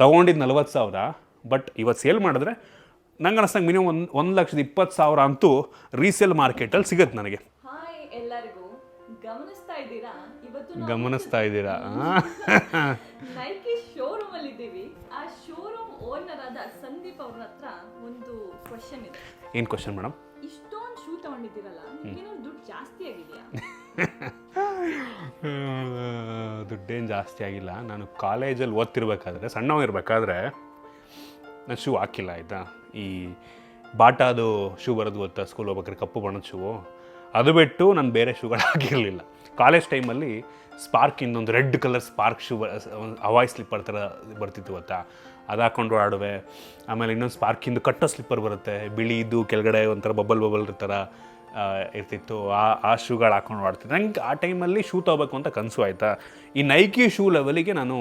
ತೊಗೊಂಡಿದ್ದು ನಲ್ವತ್ತು ಸಾವಿರ ಬಟ್ ಇವತ್ತು ಸೇಲ್ ಮಾಡಿದ್ರೆ ನಂಗೆ ಅನಿಸ್ತಂಗೆ ಮಿನಿಮಮ್ ಒಂದು ಒಂದು ಲಕ್ಷದ ಇಪ್ಪತ್ತು ಸಾವಿರ ಅಂತೂ ರೀಸೇಲ್ ಮಾರ್ಕೆಟಲ್ಲಿ ಸಿಗುತ್ತೆ ನನಗೆ. ಎಲ್ಲರಿಗೂ. ಗಮನಿಸ್ತಾ ಇದ್ದೀರಾ? ಗಮನಿಸ್ತಾ ಇದ್ದೀರಾ? ನೈಕಿ ಶೋರೂಮ್ ಅಲ್ಲಿ ಇದ್ದೀವಿ. ಆ ಶೋರೂಮ್ ಓನರ್ ಆದ ಸಂದೀಪ್ ಅವ್ರ ಹತ್ರ ಒಂದು ಕ್ವಶನ್ ಇದೆ. ಏನು ಕ್ವಶನ್ ಮೇಡಮ್ ಇಷ್ಟೊಂದು ಶೂ ತಗೊಂಡಿದ್ದೀರಲ್ಲ ಏನೋ ದುಡ್ಡು ಜಾಸ್ತಿ ಆಗಿದೆಯಾ? ದುಡ್ಡೇನು ಜಾಸ್ತಿ ಆಗಿಲ್ಲ. ನಾನು ಕಾಲೇಜಲ್ಲಿ ಓದ್ತಿರ್ಬೇಕಾದ್ರೆ ಸಣ್ಣವಿರ್ಬೇಕಾದ್ರೆ ನಾನು ಶೂ ಹಾಕಿಲ್ಲ, ಆಯಿತಾ? ಈ ಬಾಟಾದು ಶೂ ಬರೋದು ಗೊತ್ತಾ ಸ್ಕೂಲ್ ಹೋಗ್ಬೇಕಾದ್ರೆ ಕಪ್ಪು ಬಣ್ಣದ ಶೂ ಅದು ಬಿಟ್ಟು ನಾನು ಬೇರೆ ಶೂಗಳು ಹಾಕಿರಲಿಲ್ಲ. ಕಾಲೇಜ್ ಟೈಮಲ್ಲಿ ಸ್ಪಾರ್ಕ್ ಇನ್ನೊಂದು red colour spark shoe Hawaii slipper ಥರ ಬರ್ತಿತ್ತು ಗೊತ್ತಾ? ಅದು ಹಾಕ್ಕೊಂಡು ಆಡುವೆ. ಆಮೇಲೆ ಇನ್ನೊಂದು ಸ್ಪಾರ್ಕಿಂದು ಕಟ್ಟೋ ಸ್ಲಿಪ್ಪರ್ ಬರುತ್ತೆ. ಬಿಳಿದು ಕೆಳಗಡೆ ಒಂಥರ ಬಬಲ್ ಬಬಲ್ ಥರ ಇರ್ತಿತ್ತು. ಆ ಆ ಶೂಗಳು ಹಾಕೊಂಡು ಆಡ್ತಿದ್ದೆ ನಂಗೆ ಆ ಟೈಮಲ್ಲಿ ಶೂ ತಗೋಬೇಕು ಅಂತ ಕನಸು ಆಯಿತಾ? ಈ ನೈಕಿ ಶೂ ಲೆವೆಲಿಗೆ ನಾನು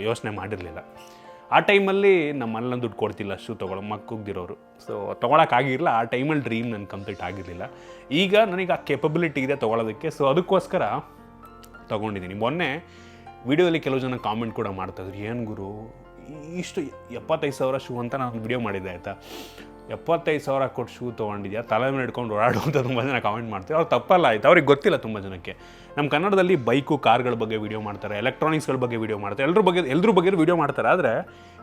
ಯೋಚನೆ ಮಾಡಿರಲಿಲ್ಲ. ಆ ಟೈಮಲ್ಲಿ ನಮ್ಮ ಮನೇಲಿ ದುಡ್ಡು ಕೊಡ್ತಿಲ್ಲ ಶೂ ತೊಗೊಳೋ, ಮಕ್ಕುಗ್ದಿರೋರು. ಸೊ ತೊಗೊಳಕ್ಕಾಗಿರಲಿಲ್ಲ ಆ ಟೈಮಲ್ಲಿ ಡ್ರೀಮ್ ನನ್ನ ಕಂಪ್ಲೀಟ್ ಆಗಿರಲಿಲ್ಲ. ಈಗ ನನಗೆ ಆ ಕೆಪಬಿಲಿಟಿ ಇದೆ ತೊಗೊಳೋದಕ್ಕೆ. ಸೊ ಅದಕ್ಕೋಸ್ಕರ ತೊಗೊಂಡಿದ್ದೀನಿ. ಮೊನ್ನೆ ವಿಡಿಯೋಲಿ ಕೆಲವು ಜನ ಕಾಮೆಂಟ್ ಕೂಡ ಮಾಡ್ತಾಯಿದ್ರು ಏನು ಗುರು? ಇಷ್ಟು ಎಪ್ಪತ್ತೈದು ಸಾವಿರ ಶೂ ಅಂತ ನಾನು ವಿಡಿಯೋ ಮಾಡಿದ್ದೆ, ಆಯಿತಾ? ಎಪ್ಪತ್ತೈದು ಸಾವಿರ ಕೊಟ್ಟು ಶೂ ತೊಗೊಂಡಿದ್ಯಾ? ತಲೆ ಮೇಲೆ ಹಿಡ್ಕೊಂಡು ಓಡಾಡು ಅಂತ ತುಂಬ ಜನ ಕಾಮೆಂಟ್ ಮಾಡ್ತೀವಿ ಅವ್ರು ತಪ್ಪಲ್ಲ, ಆಯ್ತು? ಅವ್ರಿಗೆ ಗೊತ್ತಿಲ್ಲ ತುಂಬ ಜನಕ್ಕೆ. ನಮ್ಮ ಕನ್ನಡದಲ್ಲಿ ಬೈಕು, ಕಾರ್ಗಳ ಬಗ್ಗೆ ವಿಡಿಯೋ ಮಾಡ್ತಾರೆ ಎಲೆಕ್ಟ್ರಾನಿಕ್ಸ್ಗಳ ಬಗ್ಗೆ ವಿಡಿಯೋ ಮಾಡ್ತಾರೆ. ಎಲ್ಲರ ಬಗ್ಗೆ ಎಲ್ಲರ ಬಗ್ಗೆ ವೀಡಿಯೋ ಮಾಡ್ತಾರೆ. ಆದರೆ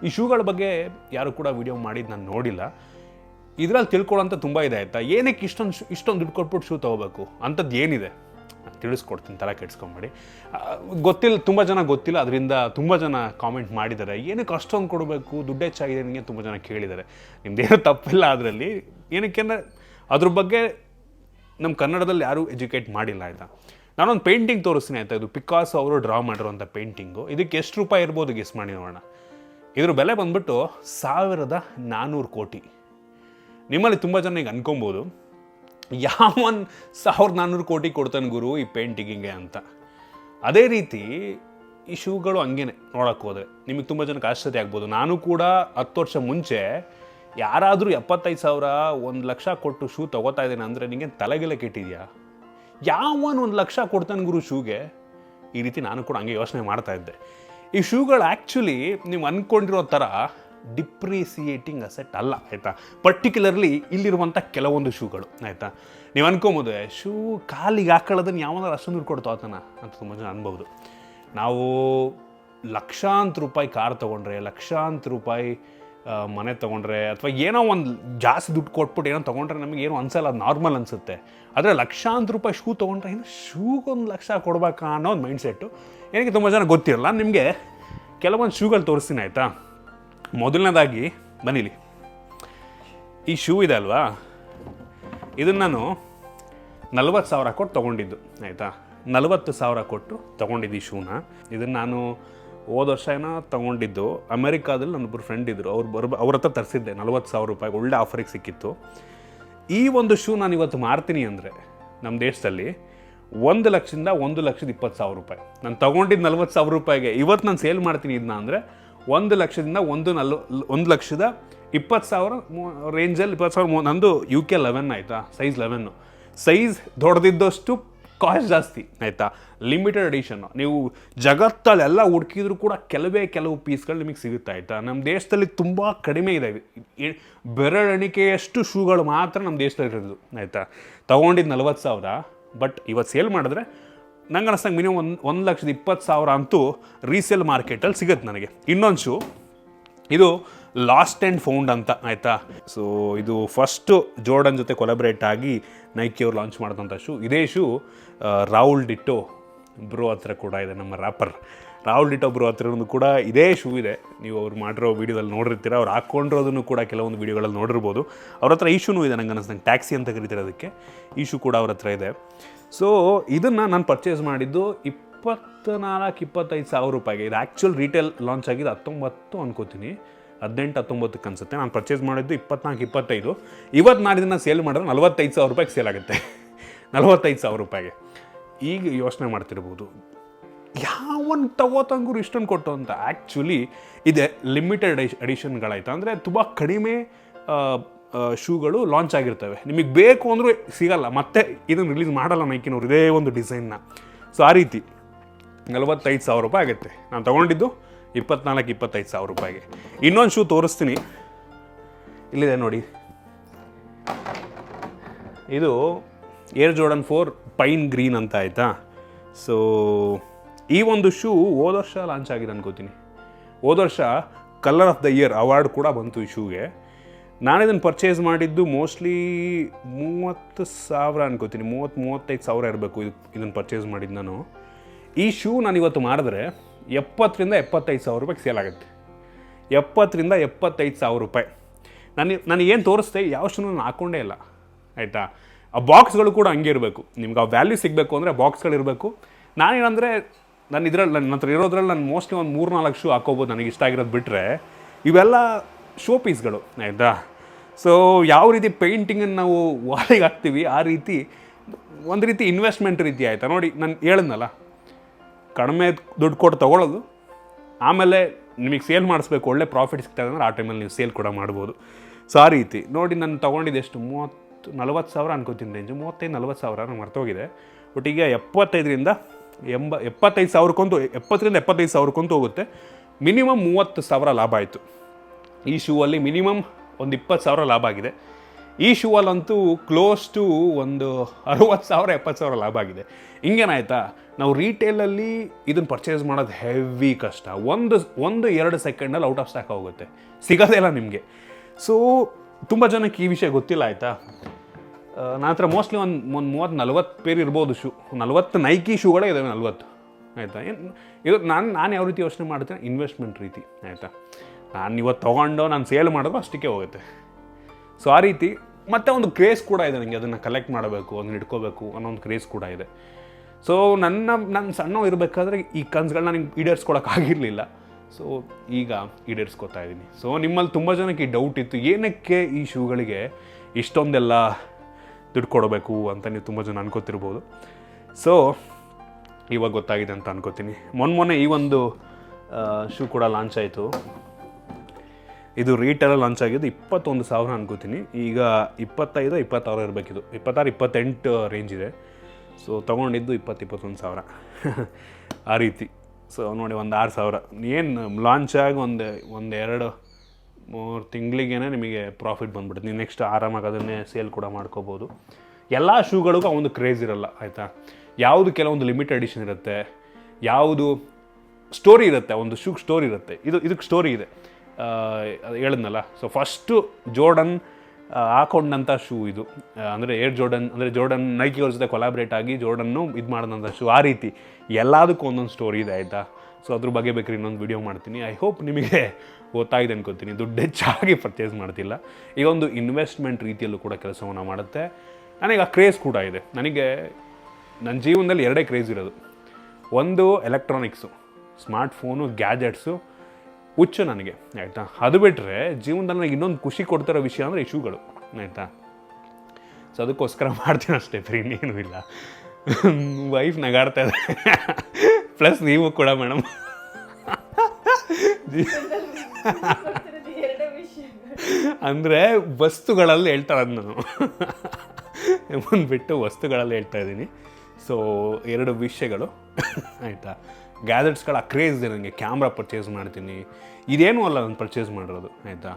ಈ ಶೂಗಳ ಬಗ್ಗೆ ಯಾರು ಕೂಡ ವಿಡಿಯೋ ಮಾಡಿದ್ದು ನಾನು ನೋಡಿಲ್ಲ. ಇದರಲ್ಲಿ ತಿಳ್ಕೊಳ್ಳೋಂಥ ತುಂಬ ಇದೆ, ಆಯಿತಾ? ಏನಕ್ಕೆ ಇಷ್ಟೊಂದು ಇಷ್ಟೊಂದು ದುಡ್ಡು ಕೊಟ್ಬಿಟ್ಟು ಶೂ ತೊಗೋಬೇಕು? ಅಂಥದ್ದು ಏನಿದೆ? ತಿಳಿಸ್ಕೊಡ್ತೀನಿ, ತಲೆ ಕೆಡ್ಸ್ಕೊಂಬೇಡಿ. ಗೊತ್ತಿಲ್ಲ ತುಂಬ ಜನ ಗೊತ್ತಿಲ್ಲ, ಅದರಿಂದ ತುಂಬ ಜನ ಕಾಮೆಂಟ್ ಮಾಡಿದ್ದಾರೆ. ಏನಕ್ಕೆ ಅಷ್ಟೊಂದು ಕೊಡಬೇಕು, ದುಡ್ಡು ಹೆಚ್ಚಾಗಿದೆ ನಿಮಗೆ ತುಂಬ ಜನ ಕೇಳಿದ್ದಾರೆ. ನಿಮ್ದೇನು ತಪ್ಪಿಲ್ಲ ಅದರಲ್ಲಿ. ಏನಕ್ಕೆ ಅಂದರೆ, ಅದ್ರ ಬಗ್ಗೆ ನಮ್ಮ ಕನ್ನಡದಲ್ಲಿ ಯಾರೂ ಎಜುಕೇಟ್ ಮಾಡಿಲ್ಲ ಆಯಿತಾ. ನಾನೊಂದು ಪೇಂಟಿಂಗ್ ತೋರಿಸ್ತೀನಿ ಆಯಿತಾ, ಇದು ಪಿಕಾಸ್ ಅವರು ಡ್ರಾ ಮಾಡಿರುವಂಥ ಪೇಂಟಿಂಗು ಇದಕ್ಕೆ ಎಷ್ಟು ರೂಪಾಯಿ ಇರ್ಬೋದು ಗೆಸ್ ಮಾಡಿ ನೋಡೋಣ. ಇದ್ರ ಬೆಲೆ ಬಂದ್ಬಿಟ್ಟು ಸಾವಿರದ ನಾನ್ನೂರು ಕೋಟಿ. ನಿಮ್ಮಲ್ಲಿ ತುಂಬ ಜನ ಈಗ ಅನ್ಕೊಬೋದು. ಯಾವನ್ ಸಾವಿರದ ನಾನ್ನೂರು ಕೋಟಿ ಕೊಡ್ತಾನೆ ಗುರು ಈ ಪೇಂಟಿಂಗಿಗೆ ಅಂತ. ಅದೇ ರೀತಿ ಈ ಶೂಗಳು ಹಂಗೇನೆ ನೋಡೋಕೆ ಹೋದರೆ. ನಿಮಗೆ ತುಂಬ ಜನಕ್ಕೆ ಆಶ್ಚರ್ಯ ಆಗ್ಬೋದು. ನಾನು ಕೂಡ ಹತ್ತು ವರ್ಷ ಮುಂಚೆ ಯಾರಾದರೂ ಎಪ್ಪತ್ತೈದು ಸಾವಿರ ಒಂದು ಲಕ್ಷ ಕೊಟ್ಟು ಶೂ ತೊಗೋತಾ ಇದ್ದೇನೆ ಅಂದರೆ ನಿಮಗೆ ತಲೆಗೆಲ್ಲ ಕೆಟ್ಟಿದೆಯಾ? ಯಾವನ್ ಒಂದು ಲಕ್ಷ ಕೊಡ್ತಾನೆ ಗುರು ಶೂಗೆ? ಈ ರೀತಿ ನಾನು ಕೂಡ ಹಂಗೆ ಯೋಚನೆ ಮಾಡ್ತಾ ಇದ್ದೆ. ಈ ಶೂಗಳು ಆ್ಯಕ್ಚುಲಿ ನೀವು ಅಂದ್ಕೊಂಡಿರೋ ಥರ ಡಿಪ್ರಿಸಿಯೇಟಿಂಗ್ ಅಸೆಟ್ ಅಲ್ಲ, ಆಯಿತಾ? ಪರ್ಟಿಕ್ಯುಲರ್ಲಿ ಇಲ್ಲಿರುವಂಥ ಕೆಲವೊಂದು ಶೂಗಳು, ಆಯಿತಾ? ನೀವು ಅನ್ಕೊಬೋದು, ಶೂ ಕಾಲಿಗೆ ಹಾಕೊಳ್ಳೋದನ್ನು ಯಾವನಾರು ಅಷ್ಟೊಂದು ದುಡ್ಡು ಕೊಡ್ತಾ ಆತನ ಅಂತ ತುಂಬ ಜನ ಅನ್ಬೋದು. ನಾವು ಲಕ್ಷಾಂತರ ರೂಪಾಯಿ ಕಾರ್ ತೊಗೊಂಡ್ರೆ ಲಕ್ಷಾಂತರ ರೂಪಾಯಿ ಮನೆ ತೊಗೊಂಡ್ರೆ, ಅಥವಾ ಏನೋ ಒಂದು ಜಾಸ್ತಿ ದುಡ್ಡು ಕೊಟ್ಬಿಟ್ಟು ಏನೋ ತೊಗೊಂಡ್ರೆ ನಮಗೆ ಏನೋ ಅನ್ಸಲ್ಲ, ಅದು ನಾರ್ಮಲ್ ಅನಿಸುತ್ತೆ. ಆದರೆ ಲಕ್ಷಾಂತರ ರೂಪಾಯಿ ಶೂ ತೊಗೊಂಡ್ರೆ ಏನು ಶೂಗೊಂದು ಲಕ್ಷ ಕೊಡ್ಬೇಕಾ ಅನ್ನೋ ಒಂದು ಮೈಂಡ್ಸೆಟ್ಟು ಏನಕ್ಕೆ ತುಂಬ ಜನ ಗೊತ್ತಿರಲ್ಲ, ನಿಮಗೆ ಕೆಲವೊಂದು ಶೂಗಳು ತೋರಿಸ್ತೀನಿ, ಆಯಿತಾ? ಮೊದಲನೇದಾಗಿ ಬನ್ನಿಲಿ. ಈ ಶೂ ಇದೆ ಅಲ್ವಾ? ಇದನ್ನು ನಾನು ನಲ್ವತ್ತು ಸಾವಿರ ಕೊಟ್ಟು ತೊಗೊಂಡಿದ್ದು, ಆಯಿತಾ? ನಲವತ್ತು ಸಾವಿರ ಕೊಟ್ಟು ತೊಗೊಂಡಿದ್ದು ಈ ಶೂನ ಇದನ್ನು ನಾನು ಹೋದ ವರ್ಷ ಏನೋ ತೊಗೊಂಡಿದ್ದು. ಅಮೆರಿಕಾದಲ್ಲಿ ನನ್ನೊಬ್ಬರು ಫ್ರೆಂಡ್ ಇದ್ದರು ಅವ್ರು ಬರ್ ಅವ್ರ ಹತ್ರ ತರಿಸಿದ್ದೆ, ನಲ್ವತ್ತು ಸಾವಿರ ರೂಪಾಯಿ. ಒಳ್ಳೆ ಆಫರಿಗೆ ಸಿಕ್ಕಿತ್ತು. ಈ ಒಂದು ಶೂ ನಾನು ಇವತ್ತು ಮಾರ್ತೀನಿ ಅಂದರೆ ನಮ್ಮ ದೇಶದಲ್ಲಿ ಒಂದು ಲಕ್ಷದಿಂದ ಒಂದು ಲಕ್ಷದ ಇಪ್ಪತ್ತು ಸಾವಿರ ರೂಪಾಯಿ. ನಾನು ತೊಗೊಂಡಿದ್ದು ನಲ್ವತ್ತು ಸಾವಿರ ರೂಪಾಯಿಗೆ ಇವತ್ತು ನಾನು ಸೇಲ್ ಮಾಡ್ತೀನಿ ಇದನ್ನ ಅಂದರೆ ಒಂದು ಲಕ್ಷದಿಂದ ಒಂದು ನಲ್ ಒಂದು ಲಕ್ಷದ ಇಪ್ಪತ್ತು ಸಾವಿರ ಮೂ ರೇಂಜಲ್ಲಿ ಇಪ್ಪತ್ತು ಸಾವಿರ ಮೂ- ನಂದು ಯು ಕೆ ಲೆವೆನ್ ಆಯಿತಾ ಸೈಜ್ ಲೆವೆನ್ನು ಸೈಜ್ ದೊಡ್ಡದಿದ್ದಷ್ಟು ಕಾಸ್ಟ್ ಜಾಸ್ತಿ, ಆಯಿತಾ? ಲಿಮಿಟೆಡ್ ಎಡಿಷನ್ನು ನೀವು ಜಗತ್ತಲ್ಲೆಲ್ಲ ಹುಡುಕಿದ್ರು ಕೂಡ ಕೆಲವೇ ಕೆಲವು ಪೀಸ್ಗಳು ನಿಮಗೆ ಸಿಗುತ್ತೆ, ಆಯಿತಾ? ನಮ್ಮ ದೇಶದಲ್ಲಿ ತುಂಬ ಕಡಿಮೆ ಇದೆ. ಬೆರಳೆಣಿಕೆಯಷ್ಟು ಶೂಗಳು ಮಾತ್ರ ನಮ್ಮ ದೇಶದಲ್ಲಿ ಇರೋದು ಆಯಿತಾ? ತೊಗೊಂಡಿದ್ದು ನಲ್ವತ್ತು ಸಾವಿರ ಬಟ್ ಇವತ್ತು ಸೇಲ್ ಮಾಡಿದ್ರೆ ನಂಗೆ ಅನ್ನಿಸ್ತಂಗೆ ಮಿನಿಮಮ್ ಒಂದು ಒಂದು ಲಕ್ಷದ ಇಪ್ಪತ್ತು ಸಾವಿರ ಅಂತೂ ರೀಸೇಲ್ ಮಾರ್ಕೆಟಲ್ಲಿ ಸಿಗುತ್ತೆ ನನಗೆ. ಇನ್ನೊಂದು ಶೂ ಇದು ಲಾಸ್ಟ್ ಆ್ಯಂಡ್ ಫೌಂಡ್ ಅಂತ, ಆಯಿತಾ? ಸೊ ಇದು ಫಸ್ಟು ಜೋರ್ಡನ್ ಜೊತೆ ಕೊಲಬ್ರೇಟ್ ಆಗಿ ನೈಕಿ ಅವ್ರು ಲಾಂಚ್ ಮಾಡಿದಂಥ ಶೂ ಇದೇ ಶೂ ರಾಹುಲ್ ಡಿಟ್ಟೋ ಬ್ರೋ ಹತ್ರ ಕೂಡ ಇದೆ ನಮ್ಮ ರ್ಯಾಪರ್ ರಾಹುಲ್ ಡಿಟ್ ಒಬ್ಬರು ಹತ್ರ ಕೂಡ ಇದೇ ಶೂ ಇದೆ. ನೀವು ಅವ್ರು ಮಾಡಿರೋ ವೀಡಿಯೋದಲ್ಲಿ ನೋಡಿರ್ತೀರ, ಅವ್ರು ಹಾಕ್ಕೊಂಡಿರೋದನ್ನು ಕೂಡ ಕೆಲವೊಂದು ವೀಡಿಯೋಗಳಲ್ಲಿ ನೋಡಿರ್ಬೋದು. ಅವ್ರ ಹತ್ರ ಈ ಇದೆ ನಂಗೆ ಅನ್ನಿಸ್ದಂಗೆ ಟ್ಯಾಕ್ಸಿ ಅಂತ ಕರಿತೀರ ಅದಕ್ಕೆ. ಈ ಶೂ ಕೂಡ ಅವ್ರ ಹತ್ರ ಇದೆ. ಸೊ ಇದನ್ನು ನಾನು ಪರ್ಚೇಸ್ ಮಾಡಿದ್ದು ಇಪ್ಪತ್ನಾಲ್ಕು, ಇಪ್ಪತ್ತೈದು ಸಾವಿರ ರೂಪಾಯಿಗೆ. ಇದು ಆ್ಯಕ್ಚುಲ್ ರೀಟೇಲ್ ಲಾಂಚ್ ಆಗಿದ್ದು ಹತ್ತೊಂಬತ್ತು ಅನ್ಕೋತೀನಿ. ಹದಿನೆಂಟು, ಹತ್ತೊಂಬತ್ತಕ್ಕೆ ಅನಿಸುತ್ತೆ. ನಾನು ಪರ್ಚೇಸ್ ಮಾಡಿದ್ದು ಇಪ್ಪತ್ನಾಲ್ಕು, ಇಪ್ಪತ್ತೈದು. ಇವತ್ತು ಇದನ್ನು ಸೇಲ್ ಮಾಡಿದ್ರೆ ನಲ್ವತ್ತೈದು ಸಾವಿರ ರೂಪಾಯಿಗೆ ಸೇಲ್ ಆಗುತ್ತೆ. ನಲ್ವತ್ತೈದು ಸಾವಿರ ರೂಪಾಯಿಗೆ. ಈಗ ಯೋಚನೆ ಮಾಡ್ತಿರ್ಬೋದು. ಯಾವನ್ ತಗೋತಂಗೂರು ಇಷ್ಟೊಂದು ಕೊಟ್ಟು ಅಂತ ಆ್ಯಕ್ಚುಲಿ ಇದೆ ಲಿಮಿಟೆಡ್ ಎಡಿಷನ್ಗಳಾಯ್ತು ಅಂದರೆ ತುಂಬ ಕಡಿಮೆ ಶೂಗಳು ಲಾಂಚ್ ಆಗಿರ್ತವೆ. ನಿಮಗೆ ಬೇಕು ಅಂದರೂ ಸಿಗಲ್ಲ. ಮತ್ತೆ ಇದನ್ನು ರಿಲೀಸ್ ಮಾಡಲ್ಲ ನೈಕಿನವ್ರು ಇದೇ ಒಂದು ಡಿಸೈನ್ನ ಸೊ ಆ ರೀತಿ. ನಲವತ್ತೈದು ಸಾವಿರ ರೂಪಾಯಿ ಆಗುತ್ತೆ. ನಾನು ತೊಗೊಂಡಿದ್ದು ಇಪ್ಪತ್ನಾಲ್ಕು, ಇಪ್ಪತ್ತೈದು ಸಾವಿರ ರೂಪಾಯಿಗೆ. ಇನ್ನೊಂದು ಶೂ ತೋರಿಸ್ತೀನಿ. ಇಲ್ಲಿದೆ ನೋಡಿ. ಇದು Air Jordan four pine green ಅಂತ ಆಯಿತಾ? ಸೊ ಈ ಒಂದು ಶೂ ಹೋದ ವರ್ಷ ಲಾಂಚ್ ಆಗಿದೆ ಅನ್ಕೋತೀನಿ. ಹೋದ ವರ್ಷ colour of the year award ಕೂಡ ಬಂತು ಈ ಶೂಗೆ ನಾನು ಇದನ್ನು ಪರ್ಚೇಸ್ ಮಾಡಿದ್ದು ಮೋಸ್ಟ್ಲಿ ಮೂವತ್ತು ಸಾವಿರ ಅನ್ಕೋತೀನಿ. ಮೂವತ್ತು, ಮೂವತ್ತೈದು ಸಾವಿರ ಇರಬೇಕು ಇದು ಇದನ್ನು ಪರ್ಚೇಸ್ ಮಾಡಿದ್ದು ನಾನು. ಈ ಶೂ ನಾನು ಇವತ್ತು ಮಾಡಿದ್ರೆ ಎಪ್ಪತ್ತರಿಂದ ಎಪ್ಪತ್ತೈದು ಸಾವಿರ ರೂಪಾಯಿಗೆ ಸೇಲ್ ಆಗುತ್ತೆ. ಎಪ್ಪತ್ತರಿಂದ ಎಪ್ಪತ್ತೈದು ಸಾವಿರ ರೂಪಾಯಿ. ನಾನು ನಾನು ಏನು ತೋರಿಸ್ದೆ? ಯಾವ ಶೂ ನಾನು ಹಾಕ್ಕೊಂಡೇ ಇಲ್ಲ. ಆಯಿತಾ? ಆ ಬಾಕ್ಸ್ಗಳು ಕೂಡ ಹಂಗೆ ಇರಬೇಕು. ನಿಮ್ಗೆ ಆ ವ್ಯಾಲ್ಯೂ ಸಿಗಬೇಕು ಅಂದರೆ ಬಾಕ್ಸ್ಗಳಿರಬೇಕು ನಾನೇನಂದರೆ ನಾನು ಇದ್ರಲ್ಲಿ ನನ್ನ ಹತ್ರ ಇರೋದ್ರಲ್ಲಿ ನಾನು ಮೋಸ್ಟ್ಲಿ ಒಂದು ಮೂರು ನಾಲ್ಕು ಶೂ ಹಾಕೋಬೋದು ನನಗೆ ಇಷ್ಟ ಆಗಿರೋದು ಬಿಟ್ಟರೆ ಇವೆಲ್ಲ ಶೋ ಪೀಸ್ಗಳು ಆಯಿತಾ? ಸೊ ಯಾವ ರೀತಿ ಪೇಂಟಿಂಗನ್ನು ನಾವು ವಾಲಿಗೆ ಹಾಕ್ತೀವಿ, ಆ ರೀತಿ ಒಂದು ರೀತಿ ಇನ್ವೆಸ್ಟ್ಮೆಂಟ್ ರೀತಿ ಆಯಿತಾ? ನೋಡಿ, ನಾನು ಹೇಳಿದ್ನಲ್ಲ, ಕಡಿಮೆ ದುಡ್ಡು ಕೊಟ್ಟು ತೊಗೊಳ್ಳೋದು, ಆಮೇಲೆ ನಿಮಗೆ ಸೇಲ್ ಮಾಡಿಸ್ಬೇಕು, ಒಳ್ಳೆ ಪ್ರಾಫಿಟ್ ಸಿಗ್ತದೆ ಅಂದರೆ ಆ ಟೈಮಲ್ಲಿ ನೀವು ಸೇಲ್ ಕೂಡ ಮಾಡ್ಬೋದು. ಸೊ ಆ ರೀತಿ. ನೋಡಿ, ನಾನು ತೊಗೊಂಡಿದ್ದು ಎಷ್ಟು? ಮೂವತ್ತು, ನಲ್ವತ್ತು ಸಾವಿರ ಅನ್ಕೋತೀನಿ ರೇಂಜು ಮೂವತ್ತೈದು ನಲ್ವತ್ತು ಸಾವಿರ ನಾನು ಮರ್ತೋಗಿದೆ ಒಟ್ಟಿಗೆ ಎಪ್ಪತ್ತೈದರಿಂದ ಎಂಬ ಎಪ್ಪತ್ತೈದು ಸಾವಿರಕ್ಕಂತೂ ಎಪ್ಪತ್ತರಿಂದ ಎಪ್ಪತ್ತೈದು ಸಾವಿರಕ್ಕಂತೂ ಹೋಗುತ್ತೆ. ಮಿನಿಮಮ್ ಮೂವತ್ತು ಸಾವಿರ ಲಾಭ ಆಯಿತು. ಈ ಶೂ ಅಲ್ಲಿ ಮಿನಿಮಮ್ ಒಂದು ಇಪ್ಪತ್ತು ಸಾವಿರ ಲಾಭ ಆಗಿದೆ. ಈ ಶೂ ಅಲ್ಲಂತೂ ಕ್ಲೋಸ್ ಟು ಒಂದು ಅರುವತ್ತು ಸಾವಿರ, ಎಪ್ಪತ್ತು ಸಾವಿರ ಲಾಭ ಆಗಿದೆ. ಹಿಂಗೇನಾಯ್ತಾ ನಾವು ರೀಟೇಲಲ್ಲಿ ಇದನ್ನು ಪರ್ಚೇಸ್ ಮಾಡೋದು ಹೆವಿ ಕಷ್ಟ. ಒಂದು ಒಂದು ಎರಡು ಸೆಕೆಂಡಲ್ಲಿ ಔಟ್ ಆಫ್ ಸ್ಟಾಕ್ ಹೋಗುತ್ತೆ ಸಿಗೋದೇ ಇಲ್ಲ ನಿಮಗೆ. ಸೊ ತುಂಬ ಜನಕ್ಕೆ ಈ ವಿಷಯ ಗೊತ್ತಿಲ್ಲ ಆಯಿತಾ? ನನ್ನ ಮೋಸ್ಟ್ಲಿ ಒಂದು ಒಂದು ಮೂವತ್ತು, ನಲ್ವತ್ತು ಪೇರ್ ಇರ್ಬೋದು ಶೂ ನಲ್ವತ್ತು ನೈಕಿ ಶೂಗಳೇ ಇದ್ದಾವೆ ನಲ್ವತ್ತು. ಆಯಿತಾ? ಇದು ನಾನು ನಾನು ಯಾವ ರೀತಿ ಯೋಚನೆ ಮಾಡ್ತೀನಿ? ಇನ್ವೆಸ್ಟ್ಮೆಂಟ್ ರೀತಿ. ಆಯಿತಾ? ನಾನು ಇವತ್ತು ತೊಗೊಂಡು ನಾನು ಸೇಲ್ ಮಾಡಿದ್ರು ಅಷ್ಟಕ್ಕೆ ಹೋಗುತ್ತೆ. ಸೊ ಆ ರೀತಿ ಮತ್ತೆ ಒಂದು ಕ್ರೇಸ್ ಕೂಡ ಇದೆ ನನಗೆ ಅದನ್ನು ಕಲೆಕ್ಟ್ ಮಾಡಬೇಕು, ಅದನ್ನ ಇಟ್ಕೋಬೇಕು ಅನ್ನೋ ಒಂದು ಕ್ರೇಸ್ ಕೂಡ ಇದೆ. ಸೊ ನನ್ನ ನನ್ನ ಸಣ್ಣ ಇರಬೇಕಾದ್ರೆ ಈ ಕನ್ಸುಗಳನ್ನ ನನಗೆ ಈಡೇರಿಸ್ಕೊಳಕ್ಕಾಗಿರಲಿಲ್ಲ ಸೊ ಈಗ ಈಡೇರಿಸ್ಕೊತಾ ಇದ್ದೀನಿ ಸೊ ನಿಮ್ಮಲ್ಲಿ ತುಂಬ ಜನಕ್ಕೆ ಈ ಡೌಟ್ ಇತ್ತು. ಏನಕ್ಕೆ ಈ ಶೂಗಳಿಗೆ ಇಷ್ಟೊಂದೆಲ್ಲ ದುಡ್ಡು ಕೊಡಬೇಕು ಅಂತ ನೀವು ತುಂಬ ಜನ ಅನ್ಕೋತಿರ್ಬೋದು. ಸೊ ಇವಾಗ ಗೊತ್ತಾಗಿದೆ ಅಂತ ಅನ್ಕೋತೀನಿ. ಮೊನ್ನೆ ಮೊನ್ನೆ ಈ ಒಂದು ಶೂ ಕೂಡ ಲಾಂಚ್ ಆಯಿತು. ಇದು ರೀಟೇಲ್ ಲಾಂಚ್ ಆಗಿದ್ದು ಇಪ್ಪತ್ತೊಂದು ಸಾವಿರ ಅನ್ಕೋತೀನಿ. ಈಗ ಇಪ್ಪತ್ತೈದು, ಇಪ್ಪತ್ತಾರು ಇರಬೇಕಿದು. ಇಪ್ಪತ್ತಾರು, ಇಪ್ಪತ್ತೆಂಟು ರೇಂಜ್ ಇದೆ. ಸೊ ತೊಗೊಂಡಿದ್ದು ಇಪ್ಪತ್ತು, ಇಪ್ಪತ್ತೊಂದು ಸಾವಿರ. ಆ ರೀತಿ. ಸೊ ನೋಡಿ, ಒಂದು ಆರು ಸಾವಿರ. ಏನು ಲಾಂಚ್ ಆಗಿ ಒಂದು ಒಂದು ಎರಡು ಮೂರು ತಿಂಗಳಿಗೇನೆ ನಿಮಗೆ ಪ್ರಾಫಿಟ್ ಬಂದ್ಬಿಡುತ್ತೆ. ನೀವು ನೆಕ್ಸ್ಟ್ ಆರಾಮಾಗಿ ಅದನ್ನೇ ಸೇಲ್ ಕೂಡ ಮಾಡ್ಕೋಬೋದು. ಎಲ್ಲ ಶೂಗಳಿಗೂ ಒಂದು ಕ್ರೇಜ್ ಇರಲ್ಲ, ಆಯಿತಾ? ಯಾವುದು ಕೆಲವೊಂದು ಲಿಮಿಟ್ ಎಡಿಷನ್ ಇರುತ್ತೆ, ಯಾವುದು ಸ್ಟೋರಿ ಇರುತ್ತೆ, ಒಂದು ಶೂ ಸ್ಟೋರಿ ಇರುತ್ತೆ. ಇದು, ಇದಕ್ಕೆ ಸ್ಟೋರಿ ಇದೆ. ಹೇಳಿದ್ನಲ್ಲ. ಸೊ ಫಸ್ಟು ಜೋರ್ಡನ್ ಹಾಕೊಂಡಂಥ ಶೂ ಇದು. ಅಂದರೆ ಏರ್ ಜೋರ್ಡನ್ ಅಂದರೆ ಜೋರ್ಡನ್ ನೈಕಿಗಳ ಜೊತೆ ಕೊಲಾಬ್ರೇಟ್ ಆಗಿ ಜೋರ್ಡನ್ನು ಇದು ಮಾಡಿದಂಥ ಶೂ ಆ ರೀತಿ ಎಲ್ಲದಕ್ಕೂ ಒಂದೊಂದು ಸ್ಟೋರಿ ಇದೆ, ಆಯಿತಾ? ಸೊ ಅದ್ರ ಬಗ್ಗೆ ಬೇಕ್ರಿ ಇನ್ನೊಂದು ವಿಡಿಯೋ ಮಾಡ್ತೀನಿ. ಐ ಹೋಪ್ ನಿಮಗೆ ಗೊತ್ತಾಗಿದೆ ಅನ್ಕೋತೀನಿ. ದುಡ್ಡು ಹೆಚ್ಚಾಗಿ ಪರ್ಚೇಸ್ ಮಾಡ್ತಿಲ್ಲ. ಈಗ ಒಂದು ಇನ್ವೆಸ್ಟ್ಮೆಂಟ್ ರೀತಿಯಲ್ಲೂ ಕೂಡ ಕೆಲಸವನ್ನು ಮಾಡುತ್ತೆ. ನನಗೆ ಆ ಕ್ರೇಜ್ ಕೂಡ ಇದೆ. ನನಗೆ ನನ್ನ ಜೀವನದಲ್ಲಿ ಎರಡೇ ಕ್ರೇಜ್ ಇರೋದು. ಒಂದು ಎಲೆಕ್ಟ್ರಾನಿಕ್ಸು ಸ್ಮಾರ್ಟ್ಫೋನು ಗ್ಯಾಜೆಟ್ಸು ಹುಚ್ಚು ನನಗೆ, ಆಯಿತಾ? ಅದು ಬಿಟ್ಟರೆ ಜೀವನದಲ್ಲಿ ನನಗೆ ಇನ್ನೊಂದು ಖುಷಿ ಕೊಡ್ತಿರೋ ವಿಷಯ ಅಂದರೆ ಇಶ್ಯೂಗಳು ಆಯಿತಾ? ಸೊ ಅದಕ್ಕೋಸ್ಕರ ಮಾಡ್ತೀನಿ ಅಷ್ಟೇ ಫ್ರೀ ಇನ್ನೇನು ಇಲ್ಲ. ವೈಫ್ ನಗಾಡ್ತಾ ಇದೆ ಪ್ಲಸ್ ನೀವು ಕೂಡ ಮೇಡಮ್ ಅಂದರೆ ವಸ್ತುಗಳಲ್ಲಿ ಹೇಳ್ತಾ ಇರೋದು ನಾನು. ಒಂದು ಬಿಟ್ಟು ವಸ್ತುಗಳಲ್ಲಿ ಹೇಳ್ತಾ ಇದ್ದೀನಿ. ಸೊ ಎರಡು ವಿಷಯಗಳು. ಆಯಿತಾ? ಗ್ಯಾಜೆಟ್ಸ್ಗಳ ಕ್ರೇಜ್ ಇದೆ ನನಗೆ ಕ್ಯಾಮ್ರಾ ಪರ್ಚೇಸ್ ಮಾಡ್ತೀನಿ. ಇದೇನೂ ಅಲ್ಲ ನಾನು ಪರ್ಚೇಸ್ ಮಾಡಿರೋದು. ಆಯಿತಾ?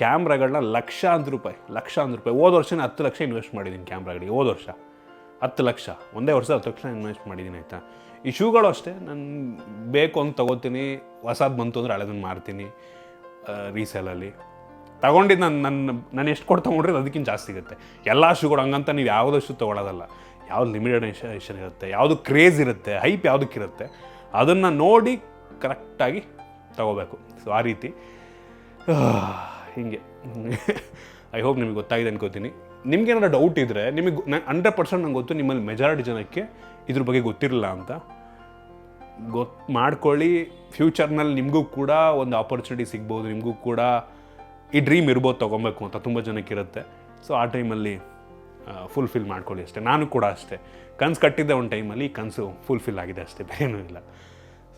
ಕ್ಯಾಮ್ರಾಗಳನ್ನ ಲಕ್ಷಾಂತರ ರೂಪಾಯಿ ಲಕ್ಷಾಂತರ ರೂಪಾಯಿ. ಹೋದ ವರ್ಷನೇ ಹತ್ತು ಲಕ್ಷ ಇನ್ವೆಸ್ಟ್ ಮಾಡಿದ್ದೀನಿ ಕ್ಯಾಮ್ರಾಗಳಿಗೆ ಹೋದ ವರ್ಷ. ಹತ್ತು ಲಕ್ಷ. ಒಂದೇ ವರ್ಷ ಹತ್ತು ಲಕ್ಷ ಇನ್ವೆಸ್ಟ್ ಮಾಡಿದ್ದೀನಿ, ಆಯಿತಾ? ಈ ಶೂಗಳು ಅಷ್ಟೇ. ನಾನು ಬೇಕು ಅಂತ ತೊಗೋತೀನಿ. ಹೊಸದು ಬಂತು ಅಂದರೆ ಹಳೆದನ್ನು ಮಾರ್ತೀನಿ. ರೀಸೇಲಲ್ಲಿ ತಗೊಂಡಿದ್ದು ನಾನು ನನ್ನ ನಾನು ಎಷ್ಟು ಕೊಟ್ಟು ತೊಗೊಂಡ್ರೆ ಅದಕ್ಕಿಂತ ಜಾಸ್ತಿ ಸಿಗುತ್ತೆ ಎಲ್ಲ ಶೂಗಳು ಹಂಗಂತ ನೀವು ಯಾವುದಷ್ಟು ತೊಗೊಳೋದಲ್ಲ. ಯಾವ್ದು ಲಿಮಿಟೆಡ್ ಎಡಿಷನ್ ಇರುತ್ತೆ, ಯಾವುದು ಕ್ರೇಜ್ ಇರುತ್ತೆ ಹೈಪ್ ಯಾವುದಕ್ಕಿರುತ್ತೆ ಅದನ್ನು ನೋಡಿ ಕರೆಕ್ಟಾಗಿ ತಗೋಬೇಕು. ಸೊ ಆ ರೀತಿ. ಹೀಗೆ. ಐ ಹೋಪ್ ನಿಮಗೆ ಗೊತ್ತಾಗಿದೆ ಅನ್ಕೋತೀನಿ. ನಿಮ್ಗೆ ಏನಾದ್ರು ಡೌಟ್ ಇದ್ದರೆ ನಿಮಗೆ ಹಂಡ್ರೆಡ್ ಪರ್ಸೆಂಟ್ ನಂಗೆ ಗೊತ್ತು ನಿಮ್ಮಲ್ಲಿ ಮೆಜಾರಿಟಿ ಜನಕ್ಕೆ ಇದ್ರ ಬಗ್ಗೆ ಗೊತ್ತಿರಲಿಲ್ಲ ಅಂತ. ಗೊತ್ತು ಮಾಡ್ಕೊಳ್ಳಿ. ಫ್ಯೂಚರ್ನಲ್ಲಿ ನಿಮಗೂ ಕೂಡ ಒಂದು ಆಪರ್ಚುನಿಟಿ ಸಿಗ್ಬೋದು. ನಿಮಗೂ ಕೂಡ ಈ ಡ್ರೀಮ್ ಇರ್ಬೋದು ತೊಗೊಬೇಕು ಅಂತ ತುಂಬ ಜನಕ್ಕೆ ಇರುತ್ತೆ ಸೊ ಆ ಟೈಮಲ್ಲಿ ಫುಲ್ಫಿಲ್ ಮಾಡ್ಕೊಳ್ಳಿ ಅಷ್ಟೇ. ನಾನು ಕೂಡ ಅಷ್ಟೇ. ಕನ್ಸು ಕಟ್ಟಿದ್ದೆ ಒಂದು ಟೈಮಲ್ಲಿ ಕನಸು ಫುಲ್ಫಿಲ್ ಆಗಿದೆ ಅಷ್ಟೇ. ಬೇರೇನೂ ಇಲ್ಲ.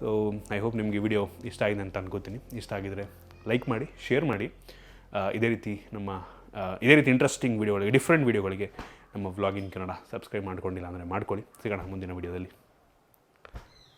ಸೊ ಐ ಹೋಪ್ ನಿಮಗೆ ವಿಡಿಯೋ ಇಷ್ಟ ಆಗಿದೆ ಅಂತ ಅನ್ಕೋತೀನಿ. ಇಷ್ಟ ಆಗಿದರೆ ಲೈಕ್ ಮಾಡಿ ಶೇರ್ ಮಾಡಿ. ಇದೇ ರೀತಿ ನಮ್ಮ ಇದೇ ರೀತಿ ಇಂಟ್ರೆಸ್ಟಿಂಗ್ ವಿಡಿಯೋಗಳಿಗೆ ಡಿಫ್ರೆಂಟ್ ವೀಡಿಯೋಗಳಿಗೆ ನಮ್ಮ ವ್ಲಾಗಿನ್ ಕನ್ನಡ ಸಬ್ಸ್ಕ್ರೈಬ್ ಮಾಡ್ಕೊಂಡಿಲ್ಲ ಅಂದರೆ ಮಾಡ್ಕೊಳ್ಳಿ. ಸಿಗೋಣ ಮುಂದಿನ ವಿಡಿಯೋದಲ್ಲಿ